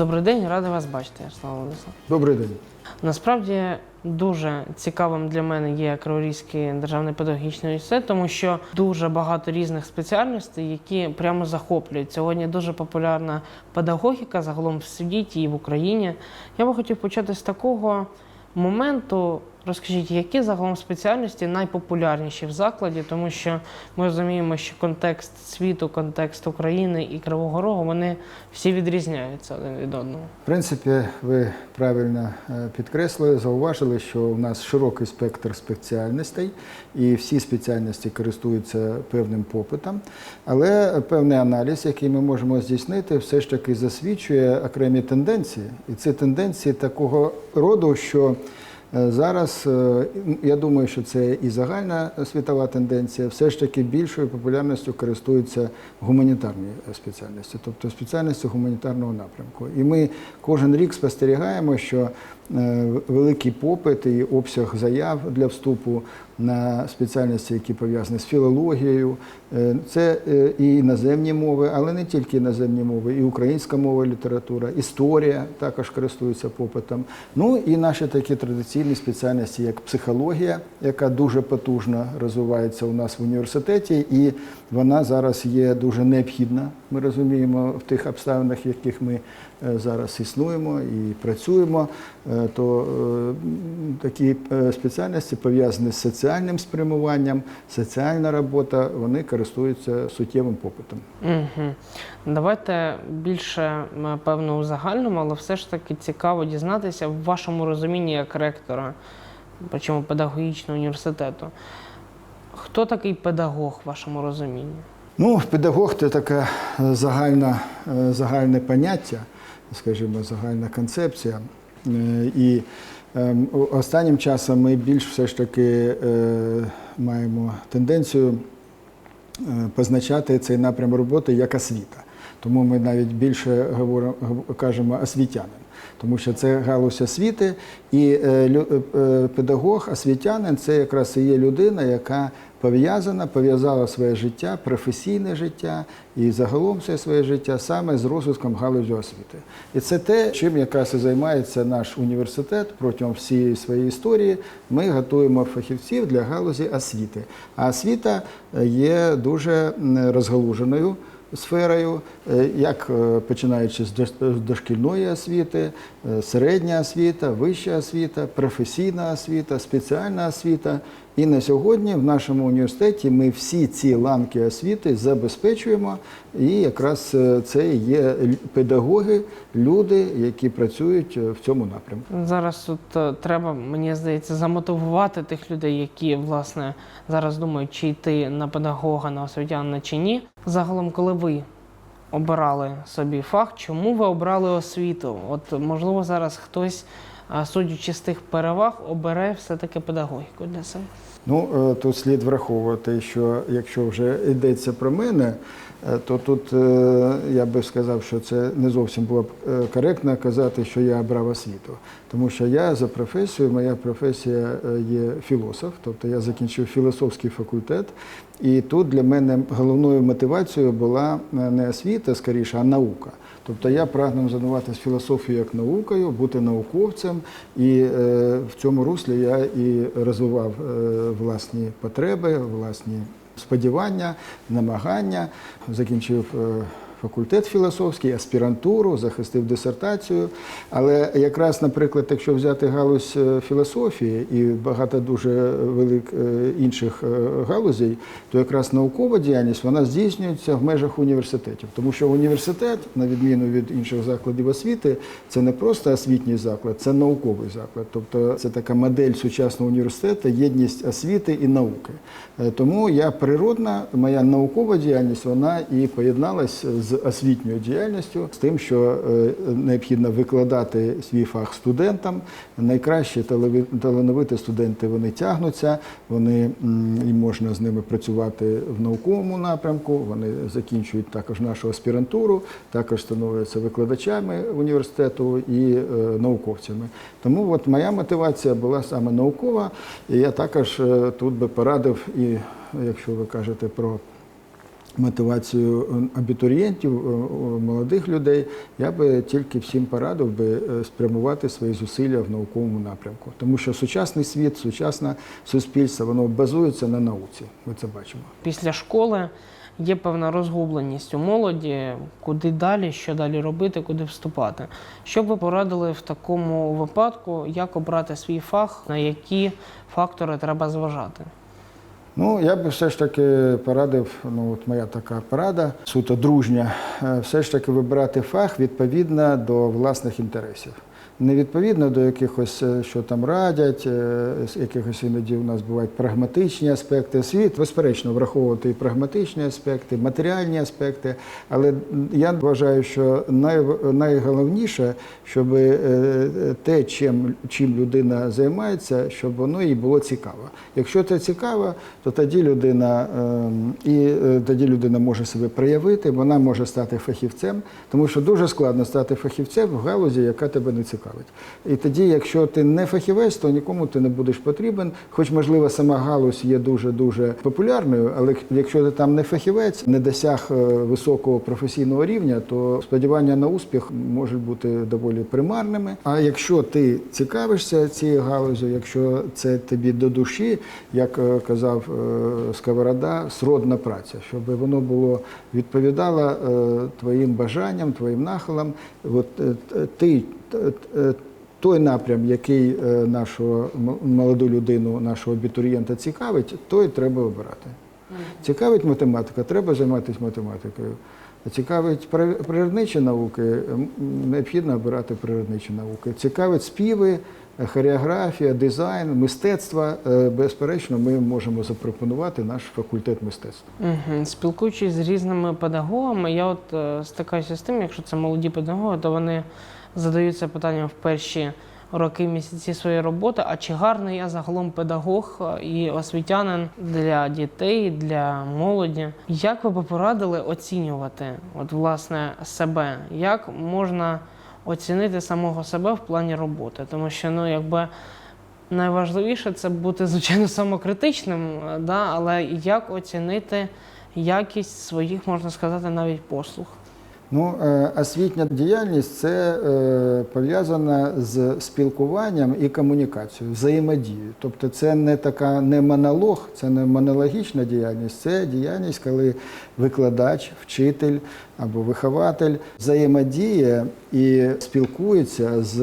Добрий день, радий вас бачити, Ярослав Володимирович. Добрий день. Насправді дуже цікавим для мене є Криворізький державний педагогічний університет, тому що дуже багато різних спеціальностей, які прямо захоплюють. Сьогодні дуже популярна педагогіка загалом в світі і в Україні. Я би хотів почати з такого моменту. Розкажіть, які загалом спеціальності найпопулярніші в закладі, тому що ми розуміємо, що контекст світу, контекст України і Кривого Рогу вони всі відрізняються один від одного. В принципі, ви правильно е, підкреслили, зауважили, що у нас широкий спектр спеціальностей, і всі спеціальності користуються певним попитом. Але певний аналіз, який ми можемо здійснити, все ж таки засвідчує окремі тенденції. І це тенденції такого роду, що Зараз е, я думаю, що це і загальна світова тенденція. Все ж таки більшою популярністю користуються гуманітарні спеціальності, тобто спеціальності гуманітарного напрямку. І ми кожен рік спостерігаємо, що е, великий попит і обсяг заяв для вступу на спеціальності, які пов'язані з філологією, Е, це е, і іноземні мови, але не тільки іноземні мови, і українська мова, література, історія також користується попитом. Ну і наші такі традиційні спеціальності, як психологія, яка дуже потужно розвивається у нас в університеті, і вона зараз є дуже необхідна. Ми розуміємо в тих обставинах, в яких ми е, зараз існуємо і працюємо. То такі спеціальності пов'язані з соціальним спрямуванням, соціальна робота, вони користуються суттєвим попитом. Угу. Давайте більше певно у загальному, але все ж таки цікаво дізнатися в вашому розумінні як ректора, причому педагогічного університету. Хто такий педагог в вашому розумінні? Ну, педагог це таке е, загальна, е, загальне поняття, скажімо, загальна концепція. Е, І ем, останнім часом ми більш все ж таки е, маємо тенденцію е, позначати цей напрям роботи як освіта. Тому ми навіть більше говоримо, кажемо освітянин, тому що це галузь освіти, і педагог, освітянин це якраз і є людина, яка пов'язана, пов'язала своє життя, професійне життя і загалом все своє життя саме з розвитком галузі освіти. І це те, чим якраз і займається наш університет протягом всієї своєї історії. Ми готуємо фахівців для галузі освіти. А освіта е, є дуже розгалуженою сферою, е, як е, починаючи з дош- дошкільної освіти, середня освіта, вища освіта, професійна освіта, спеціальна освіта. І на сьогодні в нашому університеті ми всі ці ланки освіти забезпечуємо, і якраз е, це є педагоги, люди, які працюють е, в цьому напрямку. Зараз тут е, треба, мені здається, замотивувати тих людей, які власне зараз думають, чи йти на педагога, на освітянина чи ні. Загалом, коли ви обирали собі фах, чому ви обрали освіту? От можливо, зараз хтось, а, судячи з тих переваг, обере все-таки педагогіку для себе. Ну, е, тут слід враховувати, що якщо вже йдеться про мене, е, то тут е, я би сказав, що це не зовсім було б коректно казати, що я обрав освіту. Тому що я за професією, моя професія є філософ, тобто я закінчив філософський факультет. І тут для мене головною мотивацією була не освіта, скоріше, а наука. Тобто я прагнув займатися філософією як наукою, бути науковцем, і е, в цьому руслі я і розвивав е, власні потреби, власні сподівання, намагання, закінчив. Факультет філософський, аспірантуру, захистив дисертацію. Але якраз, наприклад, якщо взяти галузь е, філософії і багато дуже велик е, інших е, галузей, то якраз наукова діяльність вона здійснюється в межах університетів. Тому що університет, на відміну від інших закладів освіти, це не просто освітній заклад, це науковий заклад. Тобто це така модель сучасного університету, єдність освіти і науки. Тому я природна, моя наукова діяльність вона і поєдналась з освітньою діяльністю, з тим, що е, необхідно викладати свій фах студентам. Найкращі талановиті студенти вони тягнуться, вони і можна з ними працювати в науковому напрямку. Вони закінчують також нашу аспірантуру, також становляться викладачами університету і е, науковцями. Тому от моя мотивація була саме наукова, і я також е, тут би порадив, і якщо ви кажете про мотивацію е, абітурієнтів, е, е, молодих людей, я би тільки всім порадив би спрямувати свої зусилля в науковому напрямку. Тому що сучасний світ, сучасне суспільство, воно базується на науці. Ми це бачимо. Після школи є певна розгубленість у молоді, куди далі, що далі робити, куди вступати. Що б ви порадили в такому випадку, як обрати свій фах, на які фактори треба зважати? Ну, я би все ж таки порадив, ну от моя така порада, суто дружня, е, все ж таки вибирати фах відповідно до власних інтересів. Не відповідно до якихось, е, що там радять, е, якихось іноді у нас бувають прагматичні аспекти. Світ, безперечно, враховувати і прагматичні аспекти, матеріальні аспекти. Але я вважаю, що най, найголовніше, щоб е, те, чим, чим людина займається, щоб воно їй було цікаво. Якщо це цікаво, то тоді людина ем, і тоді людина може себе проявити, вона може стати фахівцем, тому що дуже складно стати фахівцем в галузі, яка тебе не цікавить. І тоді, якщо ти не фахівець, то нікому ти не будеш потрібен. Хоч, можливо, сама галузь є дуже дуже популярною, але якщо ти там не фахівець, не досяг е, високого професійного рівня, то сподівання на успіх можуть бути доволі примарними. А якщо ти цікавишся цією галузю, якщо це тобі до душі, як е, казав е, Сковорода, сродна праця, щоб воно було відповідало твоїм бажанням, твоїм нахилам. От ти той напрям, який е, нашу молоду людину, нашого абітурієнта цікавить, той треба обирати. Цікавить математика, треба займатися математикою. Цікавить природничі науки, необхідно обирати природничі науки. Цікавить співи, е, хореографія, дизайн, мистецтво. Е, Безперечно, ми можемо запропонувати наш факультет мистецтв. Угу. Спілкуючись з різними педагогами, я от е, стикаюся з тим, якщо це молоді педагоги, то вони задаються питанням в перші роки місяці своєї роботи, а чи гарний я загалом педагог і освітянин для дітей, для молоді. Як ви б порадили оцінювати от, власне себе? Як можна оцінити самого себе в плані роботи? Тому що ну якби. Найважливіше це бути, звичайно, самокритичним, да, але як оцінити якість своїх, можна сказати, навіть послуг. Ну, е, освітня діяльність це е, пов'язана з спілкуванням і комунікацією, взаємодією. Тобто це не така не монолог, це не монологічна діяльність, це діяльність, коли викладач, вчитель або вихователь взаємодіє і спілкується з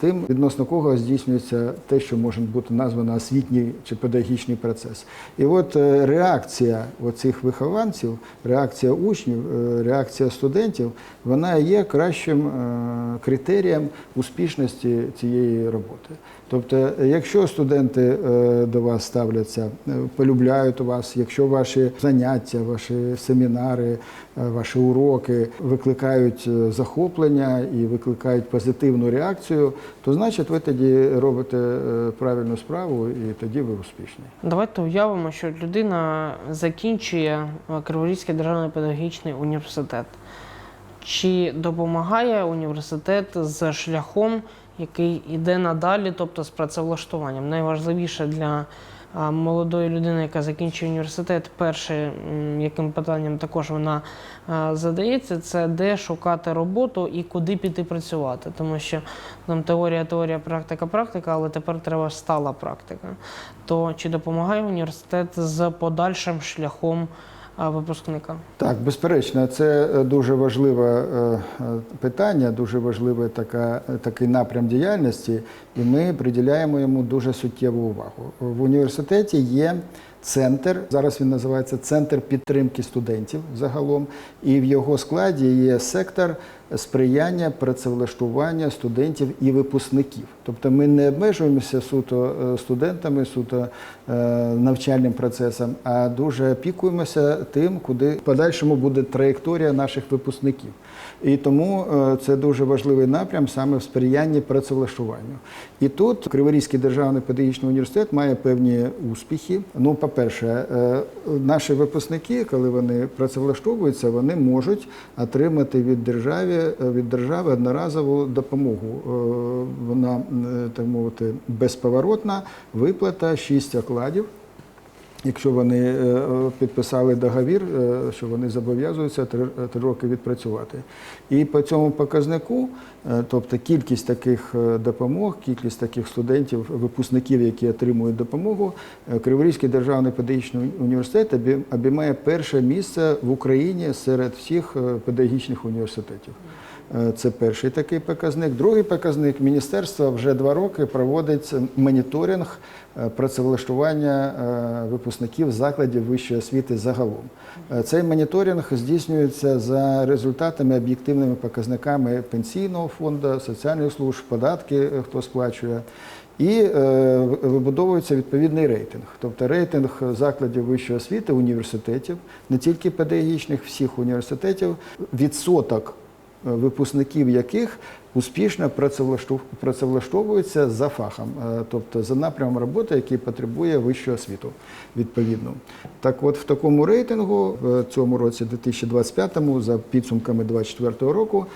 тим, відносно кого здійснюється те, що може бути названо освітній чи педагогічний процес. І от е, реакція оцих вихованців, реакція учнів, е, реакція студентів, вона є кращим е, критерієм успішності цієї роботи. Тобто, е, якщо студенти е, до вас ставляться, е, полюбляють вас, якщо ваші заняття, ваші семінари, е, ваші уроки викликають е, захоплення і викликають позитивну реакцію, то значить ви тоді робите е, правильну справу і тоді ви успішні. Давайте уявимо, що людина закінчує е, Криворізький державний педагогічний університет. Чи допомагає університет з шляхом, який йде надалі, тобто з працевлаштуванням? Найважливіше для а, молодої людини, яка закінчує університет, перше, яким питанням також вона задається, це де шукати роботу і куди піти працювати. Тому що там теорія, теорія, практика, практика, але тепер треба стала практика. То чи допомагає університет з подальшим шляхом випускника? Так, безперечно, це е, дуже важливе е, е, питання, дуже важливий така, такий напрям діяльності, і ми приділяємо йому дуже суттєву увагу. В університеті є центр, зараз він називається Центр підтримки студентів загалом, і в його складі є сектор сприяння працевлаштування студентів і випускників. Тобто ми не обмежуємося суто е, студентами, суто е, навчальним процесом, а дуже опікуємося тим, куди в подальшому буде траєкторія наших випускників. І тому е, це дуже важливий напрям саме в сприянні працевлаштуванню. І тут Криворізький державний педагогічний університет має певні успіхи. Ну, по-перше, е, наші випускники, коли вони працевлаштовуються, вони можуть отримати від держави, від держави одноразову допомогу. Е, Вона, е, так мовити, безповоротна виплата 6 окладів. Якщо вони е, підписали договір, е, що вони зобов'язуються три, роки відпрацювати. І по цьому показнику, е, тобто кількість таких допомог, кількість таких студентів, випускників, які отримують допомогу, Криворізький державний педагогічний університет обі- обіймає перше місце в Україні серед всіх педагогічних університетів. Е, Це перший такий показник. Другий показник міністерство вже два роки проводить моніторинг е, працевлаштування е, випускників закладів вищої освіти загалом. Цей моніторинг здійснюється за результатами об'єктивними показниками пенсійного фонду, соціальних служб, податки, хто сплачує. І вибудовується відповідний рейтинг, тобто рейтинг закладів вищої освіти, університетів, не тільки педагогічних, всіх університетів, відсоток випускників яких успішно працевлаштов- працевлаштовуються за фахом, е, тобто за напрямом роботи, який потребує вищу освіту відповідно. Так от в такому рейтингу в цьому році, 2025-му, за підсумками 2024 року,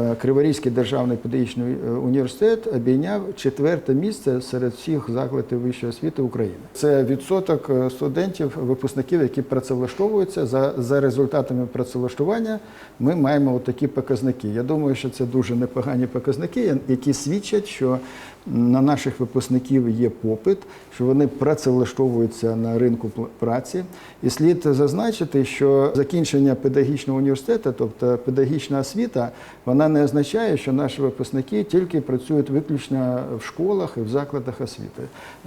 е, Криворізький державний педагогічний е, університет обійняв четверте місце серед всіх закладів вищої освіти України. Це відсоток е, студентів, випускників, які працевлаштовуються. За, за результатами працевлаштування ми маємо такі показники. Я думаю, що це дуже непогані показники, які свідчать, що на наших випускників є попит, що вони працевлаштовуються на ринку праці. І слід зазначити, що закінчення педагогічного університету, тобто педагогічна освіта, вона не означає, що наші випускники тільки працюють виключно в школах і в закладах освіти,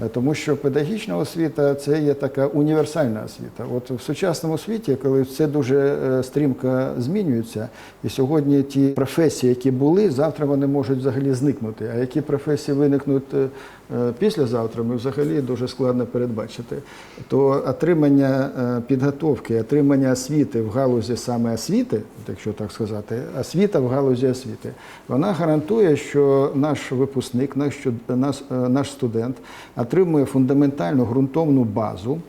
Е, тому що педагогічна освіта це є така універсальна освіта. От в сучасному світі, коли все дуже е, стрімко змінюється, і сьогодні ті професії, які були, завтра вони можуть взагалі зникнути. А які професії виникнуть е, післязавтра, ми взагалі дуже складно передбачити. То отримання е, підготовки, отримання освіти в галузі саме освіти, якщо так сказати, освіта в галузі освіти, вона гарантує, що наш випускник, наш, е, наш студент отримує фундаментальну ґрунтовну базу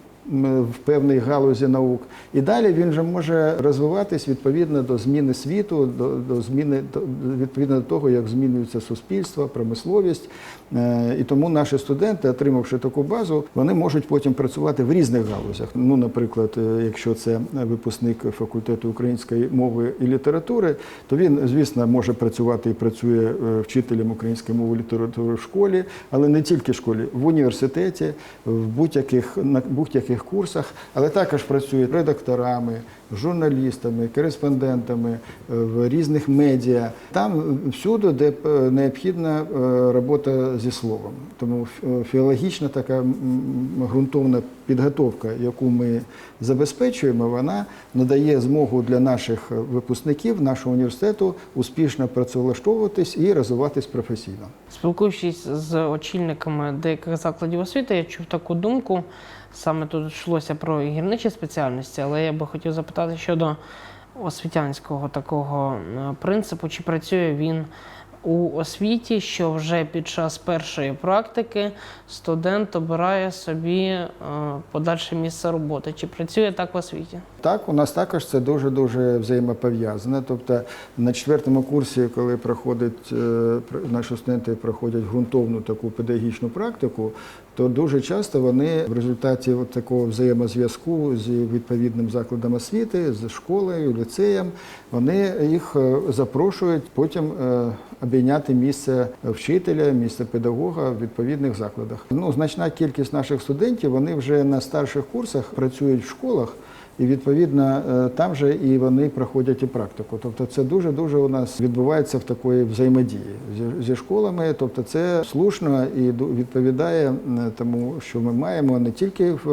в певній галузі наук. І далі він вже може розвиватись відповідно до зміни світу, до, до зміни до- відповідно до того, як змінюється суспільство, промисловість. Е, І тому наші студенти, отримавши таку базу, вони можуть потім працювати в різних галузях. Ну, наприклад, е, якщо це випускник факультету української мови і літератури, то він, звісно, може працювати і працює е, вчителем української мови і літератури в школі, але не тільки в школі, в університеті, в будь-яких на будь-яких курсах, але також працюють редакторами, журналістами, кореспондентами е, в різних медіа. Там всюди, де е, необхідна е, робота зі словом. Тому філологічна така ґрунтовна підготовка, яку ми забезпечуємо, вона надає змогу для наших випускників нашого університету успішно працевлаштовуватись і розвиватись професійно. Спілкуючись з очільниками деяких закладів освіти, я чув таку думку. Саме тут йшлося про гірничі спеціальності, але я би хотів запитати щодо освітянського такого е, принципу, чи працює він у освіті, що вже під час першої практики студент обирає собі е, подальше місце роботи. Чи працює так в освіті? Так, у нас також це дуже дуже взаємопов'язане. Тобто на четвертому курсі, коли проходить е, наші студенти проходять ґрунтовну таку педагогічну практику, то дуже часто вони в результаті от такого взаємозв'язку з відповідним закладом освіти, з школою, ліцеєм, вони їх е, запрошують потім е, обійняти місце вчителя, місце педагога в відповідних закладах. Ну, значна кількість наших студентів вони вже на старших курсах працюють в школах. І відповідно е, там же і вони проходять і практику. Тобто це дуже дуже у нас відбувається в такої взаємодії зі, школами. Тобто це слушно і відповідає тому, що ми маємо не тільки в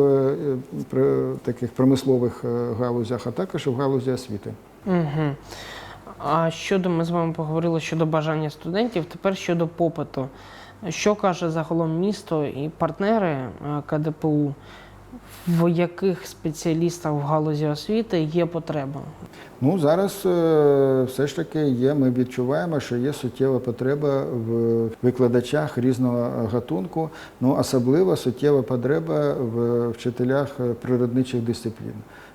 е, таких промислових е, галузях, а також в галузі освіти. Угу. А щодо ми з вами поговорили щодо бажання студентів, тепер щодо попиту. Що каже загалом місто і партнери КДПУ, в яких спеціалістах в галузі освіти є потреба? Ну зараз е, все ж таки є. Ми відчуваємо, що є суттєва потреба в викладачах різного гатунку. Ну особливо суттєва потреба в вчителях природничих дисциплін.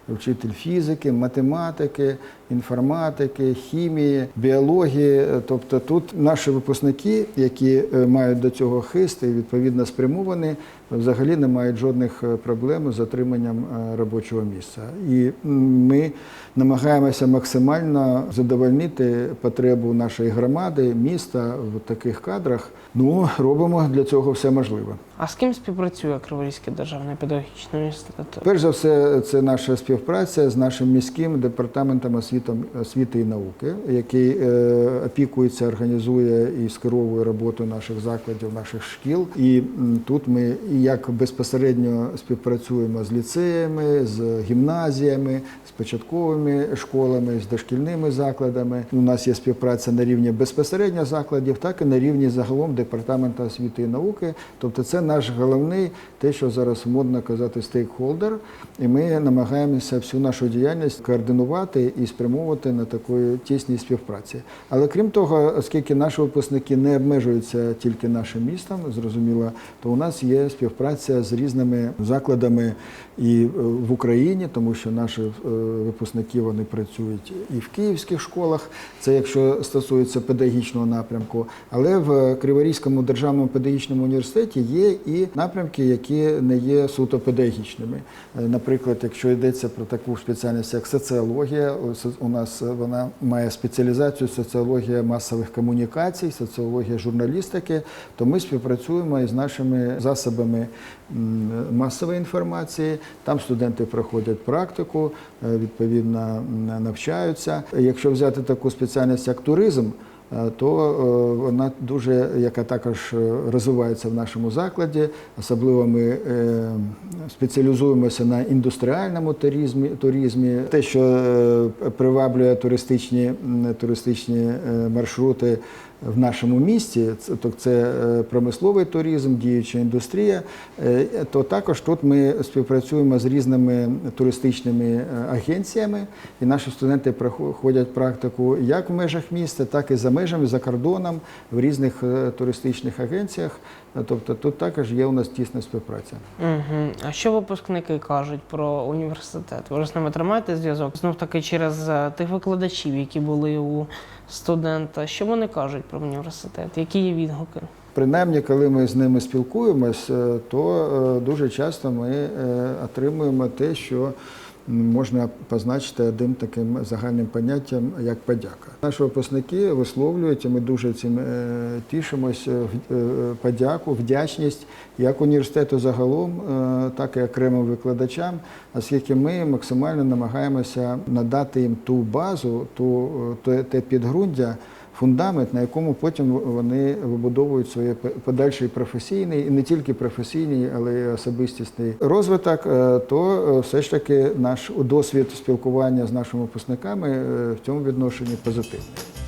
Вчитель фізики, математики, інформатики, хімії, біології. Тобто тут наші випускники, які е, мають до цього хист і відповідно спрямовані, взагалі не мають жодних е, проблем з отриманням робочого місця. І ми намагаємося максимально задовольнити потребу нашої громади, міста в таких кадрах. Ну робимо для цього все можливе. А з ким співпрацює Криворізький державний педагогічний університет? Перш за все, це наша співпраця з нашим міським департаментом освіти, освіти і науки, який е, опікується, організує і скеровує роботу наших закладів, наших шкіл. І тут ми як безпосередньо співпрацюємо з ліцеями, з гімназіями, з початковими школами, з дошкільними закладами. У нас є співпраця на рівні безпосередньо закладів, так і на рівні загалом департаменту освіти і науки. Тобто, це наш головний, те, що зараз модно казати, стейкхолдер. І ми намагаємося всю нашу діяльність координувати і спрямовувати на такої тісній співпраці. Але крім того, оскільки наші випускники не обмежуються тільки нашим містом, зрозуміло, то у нас є співпраця з різними закладами і е, в Україні, тому що наші е, випускники вони працюють і в київських школах, це якщо стосується педагогічного напрямку, але в Криворізькому державному педагогічному університеті є і напрямки, які не є суто педагогічними. Е, Наприклад, якщо йдеться про таку спеціальність, як соціологія, у нас вона має спеціалізацію соціологія масових комунікацій, соціологія журналістики, то ми співпрацюємо із нашими засобами масової інформації. Там студенти проходять практику, е, відповідно навчаються. Якщо взяти таку спеціальність, як туризм, е, то е, вона дуже, яка також е, розвивається в нашому закладі. Особливо ми спеціалізуємося на індустріальному туризмі. туризмі. Те, що приваблює туристичні, туристичні маршрути в нашому місті, то це е, промисловий туризм, діюча індустрія, е, то також тут ми співпрацюємо з різними туристичними е, агенціями, і наші студенти проходять практику як в межах міста, так і за межами, за кордоном в різних туристичних агенціях. Тобто тут також є у нас тісна співпраця. Угу. А що випускники кажуть про університет? Ви ж з ними тримаєте зв'язок? Знов таки через тих викладачів, які були у студента. Що вони кажуть про університет? Які є відгуки? Принаймні, коли ми з ними спілкуємось, е, то е, дуже часто ми е, отримуємо те, що можна позначити одним таким загальним поняттям, як подяка. Наші випускники висловлюють, і ми дуже цим е, тішимось, е, е, подяку, вдячність як університету загалом, так і окремим викладачам, оскільки ми максимально намагаємося надати їм ту базу, ту, те підґрунтя, фундамент, на якому потім вони вибудовують своє подальший професійний і не тільки професійний, але й особистісний розвиток, е, то е, все ж таки наш досвід спілкування з нашими випускниками е, в цьому відношенні позитивний.